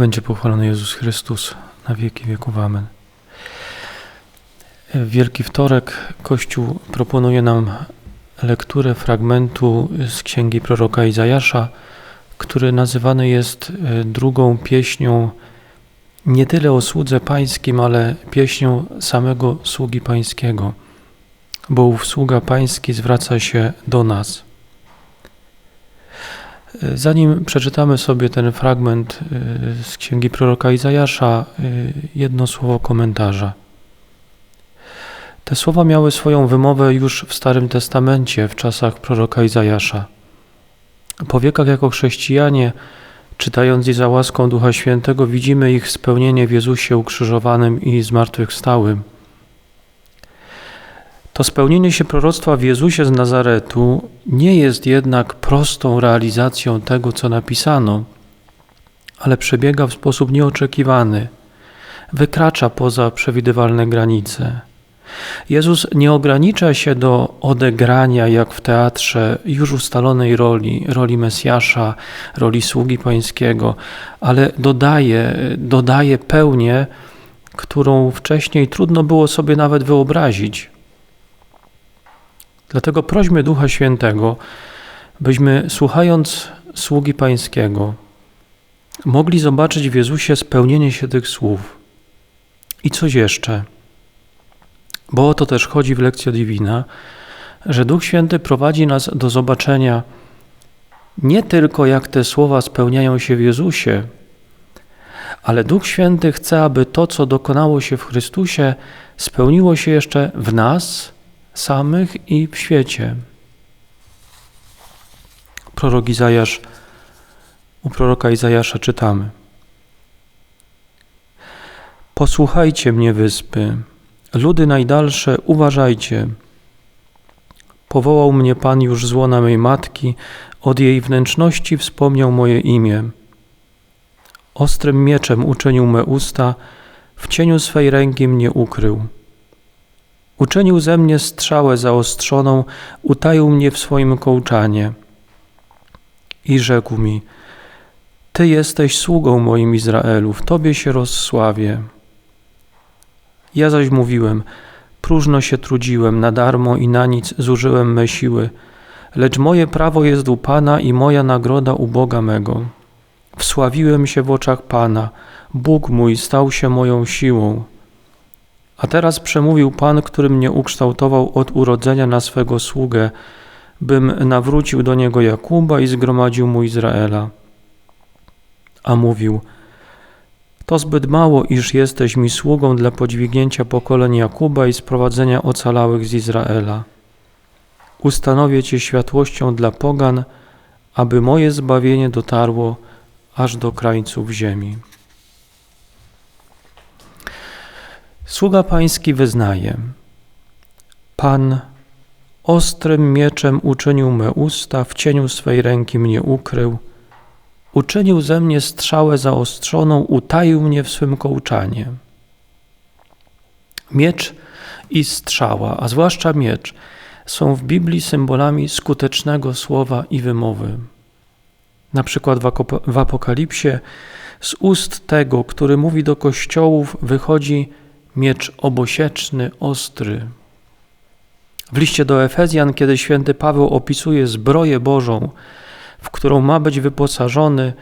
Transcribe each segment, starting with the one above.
będzie pochwalony Jezus Chrystus na wieki wieków. Amen. W Wielki Wtorek Kościół proponuje nam lekturę fragmentu z księgi proroka Izajasza, który nazywany jest e, drugą pieśnią nie tyle o słudze pańskim, ale pieśnią samego sługi pańskiego, bo ów sługa pański zwraca się do nas. Zanim przeczytamy sobie ten fragment y, z księgi proroka Izajasza, y, jedno słowo komentarza. Te słowa miały swoją wymowę już w Starym Testamencie, w czasach proroka Izajasza. Po wiekach jako chrześcijanie, czytając i za łaską Ducha Świętego, widzimy ich spełnienie w Jezusie ukrzyżowanym i zmartwychwstałym. To spełnienie się proroctwa w Jezusie z Nazaretu nie jest jednak prostą realizacją tego, co napisano, ale przebiega w sposób nieoczekiwany, wykracza poza przewidywalne granice. Jezus nie ogranicza się do odegrania, jak w teatrze, już ustalonej roli, roli Mesjasza, roli sługi Pańskiego, ale dodaje, dodaje pełnię, którą wcześniej trudno było sobie nawet wyobrazić. Dlatego prośmy Ducha Świętego, byśmy słuchając sługi Pańskiego, mogli zobaczyć w Jezusie spełnienie się tych słów. I coś jeszcze, bo o to też chodzi w lekcji Divina, że Duch Święty prowadzi nas do zobaczenia nie tylko jak te słowa spełniają się w Jezusie, ale Duch Święty chce, aby to, co dokonało się w Chrystusie, spełniło się jeszcze w nas samych i w świecie. Prorok Izajasz, u proroka Izajasza czytamy. Posłuchajcie mnie, wyspy, ludy najdalsze, uważajcie. Powołał mnie Pan już z łona mej matki, od jej wnętrzności wspomniał moje imię. Ostrym mieczem uczynił me usta, w cieniu swej ręki mnie ukrył. Uczynił ze mnie strzałę zaostrzoną, utaił mnie w swoim kołczanie. I rzekł mi, Ty jesteś sługą moim Izraelu, w Tobie się rozsławię. Ja zaś mówiłem, próżno się trudziłem, na darmo i na nic zużyłem me siły, lecz moje prawo jest u Pana i moja nagroda u Boga mego. Wsławiłem się w oczach Pana, Bóg mój stał się moją siłą. A teraz przemówił Pan, który mnie ukształtował od urodzenia na swego sługę, bym nawrócił do niego Jakuba i zgromadził mu Izraela. A mówił: To zbyt mało, iż jesteś mi sługą dla podźwignięcia pokoleń Jakuba i sprowadzenia ocalałych z Izraela. Ustanowię Cię światłością dla pogan, aby moje zbawienie dotarło aż do krańców ziemi. Sługa pański wyznaje: Pan ostrym mieczem uczynił me usta, w cieniu swej ręki mnie ukrył, uczynił ze mnie strzałę zaostrzoną, utaił mnie w swym kołczanie. Miecz i strzała, a zwłaszcza miecz, są w Biblii symbolami skutecznego słowa i wymowy. Na przykład w Apokalipsie z ust tego, który mówi do kościołów, wychodzi miecz obosieczny, ostry. W liście do Efezjan, kiedy święty Paweł opisuje zbroję Bożą, w którą ma być wyposażony,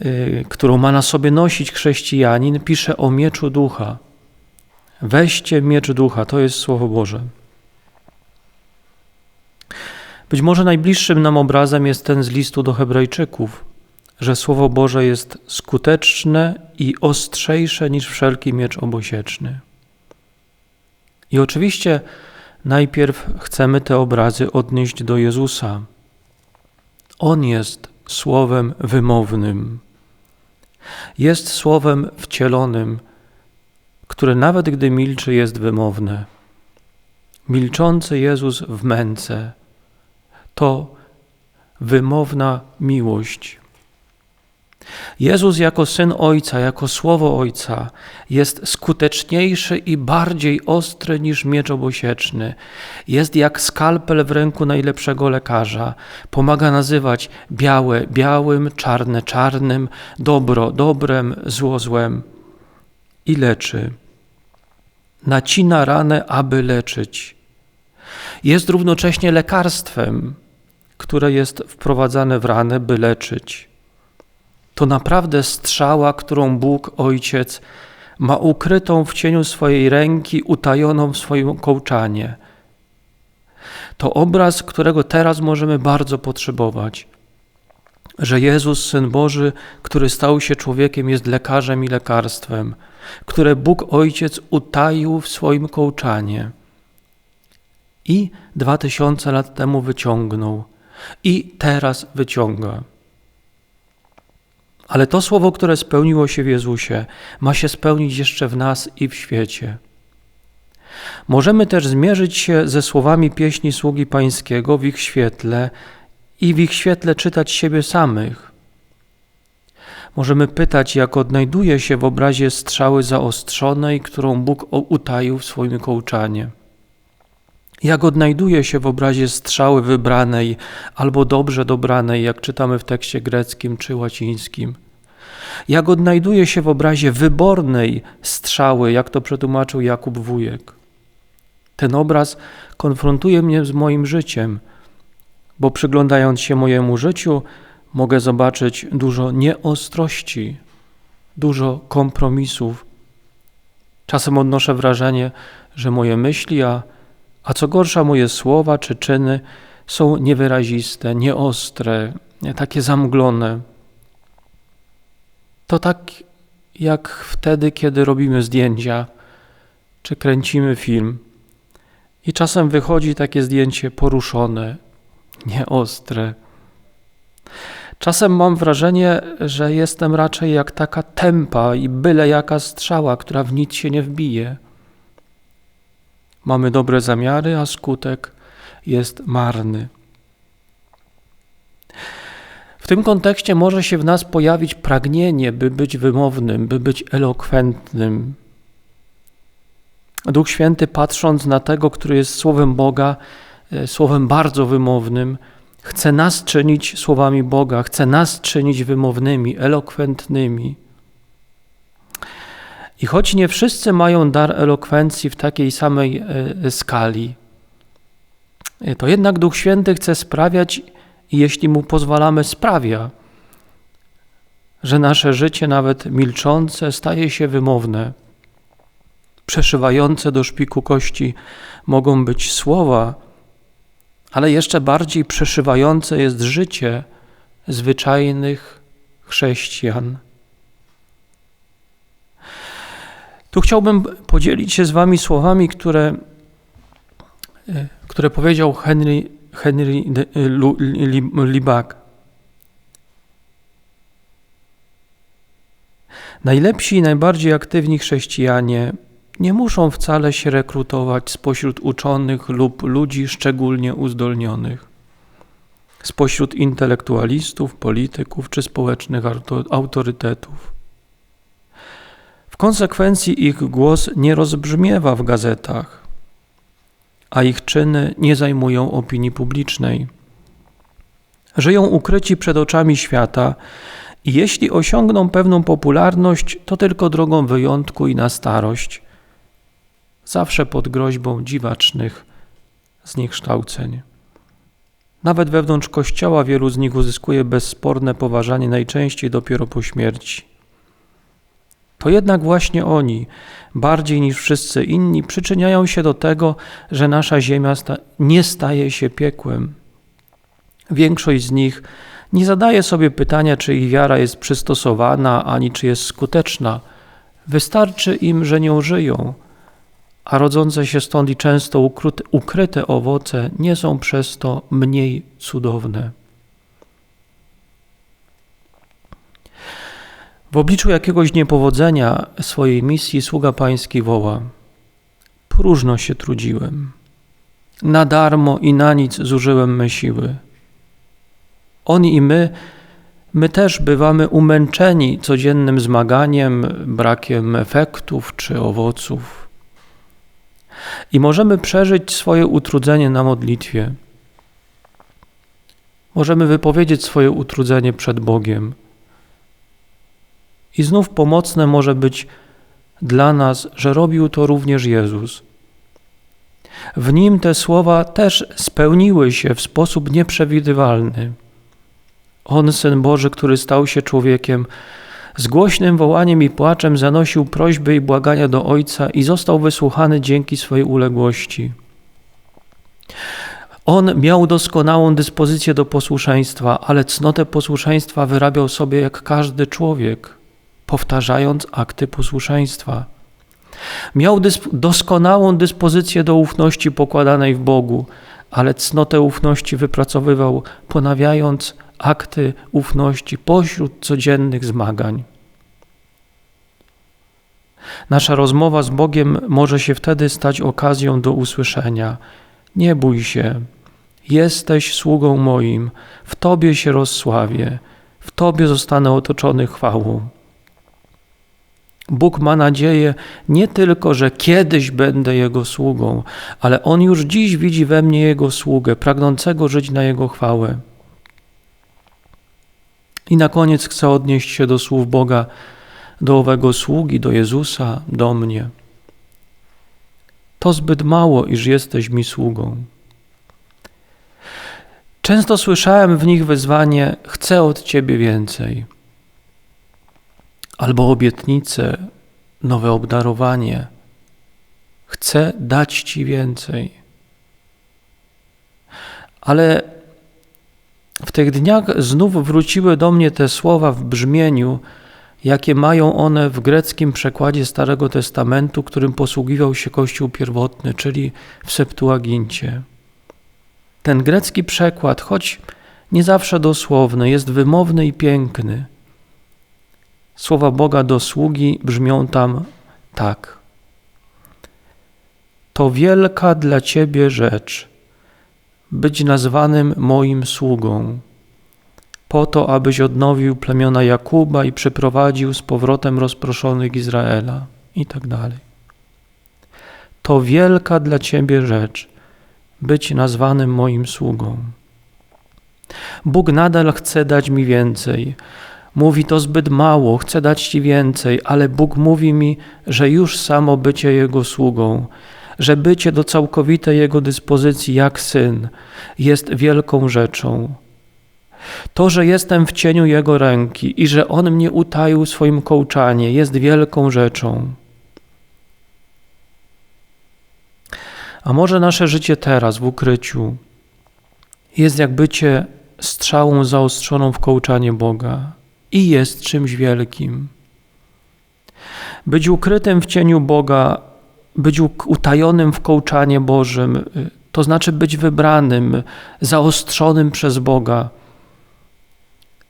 yy, którą ma na sobie nosić chrześcijanin, pisze o mieczu ducha. Weźcie miecz ducha, to jest Słowo Boże. Być może najbliższym nam obrazem jest ten z listu do Hebrajczyków że Słowo Boże jest skuteczne i ostrzejsze niż wszelki miecz obosieczny. I oczywiście najpierw chcemy te obrazy odnieść do Jezusa. On jest słowem wymownym. Jest słowem wcielonym, które nawet gdy milczy, jest wymowne. Milczący Jezus w męce to wymowna miłość Jezus jako syn Ojca, jako słowo Ojca jest skuteczniejszy i bardziej ostry niż miecz obosieczny. Jest jak skalpel w ręku najlepszego lekarza. Pomaga nazywać białe białym, czarne czarnym, dobro dobrem, zło złem i leczy. Nacina ranę, aby leczyć. Jest równocześnie lekarstwem, które jest wprowadzane w ranę, by leczyć to naprawdę strzała, którą Bóg Ojciec ma ukrytą w cieniu swojej ręki, utajoną w swoim kołczanie. To obraz, którego teraz możemy bardzo potrzebować. Że Jezus, Syn Boży, który stał się człowiekiem, jest lekarzem i lekarstwem, które Bóg Ojciec utaił w swoim kołczanie i dwa tysiące lat temu wyciągnął i teraz wyciąga. Ale to słowo, które spełniło się w Jezusie, ma się spełnić jeszcze w nas i w świecie. Możemy też zmierzyć się ze słowami pieśni sługi Pańskiego w ich świetle i w ich świetle czytać siebie samych. Możemy pytać, jak odnajduje się w obrazie strzały zaostrzonej, którą Bóg utaił w swoim kołczanie. Jak odnajduje się w obrazie strzały wybranej albo dobrze dobranej, jak czytamy w tekście greckim czy łacińskim. Jak odnajduje się w obrazie wybornej strzały, jak to przetłumaczył Jakub Wujek. Ten obraz konfrontuje mnie z moim życiem, bo przyglądając się mojemu życiu, mogę zobaczyć dużo nieostrości, dużo kompromisów. Czasem odnoszę wrażenie, że moje myśli, a a co gorsza, moje słowa czy czyny są niewyraziste, nieostre, takie zamglone. To tak jak wtedy, kiedy robimy zdjęcia czy kręcimy film. I czasem wychodzi takie zdjęcie poruszone, nieostre. Czasem mam wrażenie, że jestem raczej jak taka tempa i byle jaka strzała, która w nic się nie wbije. Mamy dobre zamiary, a skutek jest marny. W tym kontekście może się w nas pojawić pragnienie, by być wymownym, by być elokwentnym. Duch Święty, patrząc na tego, który jest słowem Boga, e, słowem bardzo wymownym, chce nas czynić słowami Boga, chce nas czynić wymownymi, elokwentnymi. I choć nie wszyscy mają dar elokwencji w takiej samej e, skali, e, to jednak Duch Święty chce sprawiać, i jeśli mu pozwalamy, sprawia, że nasze życie, nawet milczące, staje się wymowne. Przeszywające do szpiku kości mogą być słowa, ale jeszcze bardziej przeszywające jest życie zwyczajnych chrześcijan. Tu chciałbym podzielić się z Wami słowami, które, e, które powiedział Henry, Henry Libak. Najlepsi i najbardziej aktywni chrześcijanie nie muszą wcale się rekrutować spośród uczonych lub ludzi szczególnie uzdolnionych, spośród intelektualistów, polityków czy społecznych autorytetów. Konsekwencji ich głos nie rozbrzmiewa w gazetach, a ich czyny nie zajmują opinii publicznej. Żyją ukryci przed oczami świata i jeśli osiągną pewną popularność, to tylko drogą wyjątku i na starość, zawsze pod groźbą dziwacznych zniekształceń. Nawet wewnątrz kościoła wielu z nich uzyskuje bezsporne poważanie najczęściej dopiero po śmierci to jednak właśnie oni, bardziej niż wszyscy inni, przyczyniają się do tego, że nasza ziemia sta nie staje się piekłem. Większość z nich nie zadaje sobie pytania, czy ich wiara jest przystosowana, ani czy jest skuteczna. Wystarczy im, że nią żyją, a rodzące się stąd i często ukryte owoce nie są przez to mniej cudowne. W obliczu jakiegoś niepowodzenia swojej misji sługa pański woła: Próżno się trudziłem, na darmo i na nic zużyłem me siły. On i my My też bywamy umęczeni codziennym zmaganiem, brakiem efektów czy owoców. I możemy przeżyć swoje utrudzenie na modlitwie. Możemy wypowiedzieć swoje utrudzenie przed Bogiem. I znów pomocne może być dla nas, że robił to również Jezus. W nim te słowa też spełniły się w sposób nieprzewidywalny. On, Syn Boży, który stał się człowiekiem, z głośnym wołaniem i płaczem zanosił prośby i błagania do Ojca i został wysłuchany dzięki swojej uległości. On miał doskonałą dyspozycję do posłuszeństwa, ale cnotę posłuszeństwa wyrabiał sobie jak każdy człowiek, powtarzając akty posłuszeństwa. Miał dysp doskonałą dyspozycję do ufności pokładanej w Bogu, ale cnotę ufności wypracowywał, ponawiając akty ufności pośród codziennych zmagań. Nasza rozmowa z Bogiem może się wtedy stać okazją do usłyszenia: Nie bój się, jesteś sługą moim, w Tobie się rozsławię, w Tobie zostanę otoczony chwałą. Bóg ma nadzieję nie tylko, że kiedyś będę Jego sługą, ale On już dziś widzi we mnie Jego sługę, pragnącego żyć na Jego chwałę. I na koniec chcę odnieść się do słów Boga, do owego sługi, do Jezusa, do mnie. To zbyt mało, iż jesteś mi sługą. Często słyszałem w nich wezwanie: Chcę od Ciebie więcej albo obietnicę, nowe obdarowanie. Chcę dać Ci więcej. Ale w tych dniach znów wróciły do mnie te słowa w brzmieniu, jakie mają one w greckim przekładzie Starego Testamentu, którym posługiwał się Kościół pierwotny, czyli w Septuagincie. Ten grecki przekład, choć nie zawsze dosłowny, jest wymowny i piękny. Słowa Boga do sługi brzmią tam tak. To wielka dla Ciebie rzecz, być nazwanym moim sługą, po to, abyś odnowił plemiona Jakuba i przyprowadził z powrotem rozproszonych Izraela, i tak dalej. To wielka dla Ciebie rzecz, być nazwanym moim sługą. Bóg nadal chce dać mi więcej, Mówi to zbyt mało, chcę dać Ci więcej, ale Bóg mówi mi, że już samo bycie Jego sługą, że bycie do całkowitej Jego dyspozycji jak syn jest wielką rzeczą. To, że jestem w cieniu Jego ręki i że On mnie utaił swoim kołczanie, jest wielką rzeczą. A może nasze życie teraz w ukryciu jest jak bycie strzałą zaostrzoną w kołczanie Boga i jest czymś wielkim. Być ukrytym w cieniu Boga, być utajonym w kołczanie Bożym, y, to znaczy być wybranym, zaostrzonym przez Boga.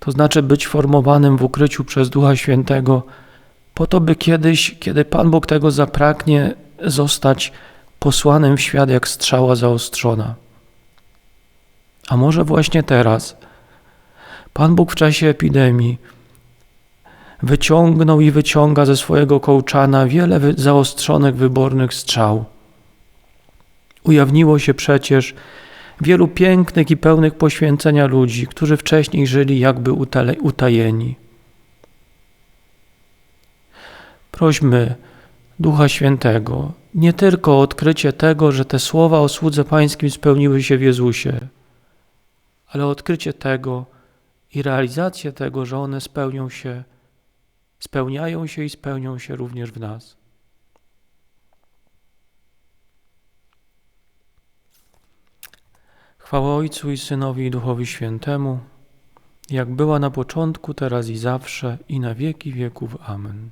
To znaczy być formowanym w ukryciu przez Ducha Świętego, po to, by kiedyś, kiedy Pan Bóg tego zapragnie, zostać posłanym w świat jak strzała zaostrzona. A może właśnie teraz Pan Bóg w czasie epidemii wyciągnął i wyciąga ze swojego kołczana wiele zaostrzonych, wybornych strzał. Ujawniło się przecież wielu pięknych i pełnych poświęcenia ludzi, którzy wcześniej żyli jakby utajeni. Prośmy Ducha Świętego nie tylko o odkrycie tego, że te słowa o słudze Pańskim spełniły się w Jezusie, ale o odkrycie tego, i realizację tego, że one spełnią się, spełniają się i spełnią się również w nas. Chwała Ojcu i Synowi i Duchowi Świętemu, jak była na początku, teraz i zawsze, i na wieki wieków. Amen.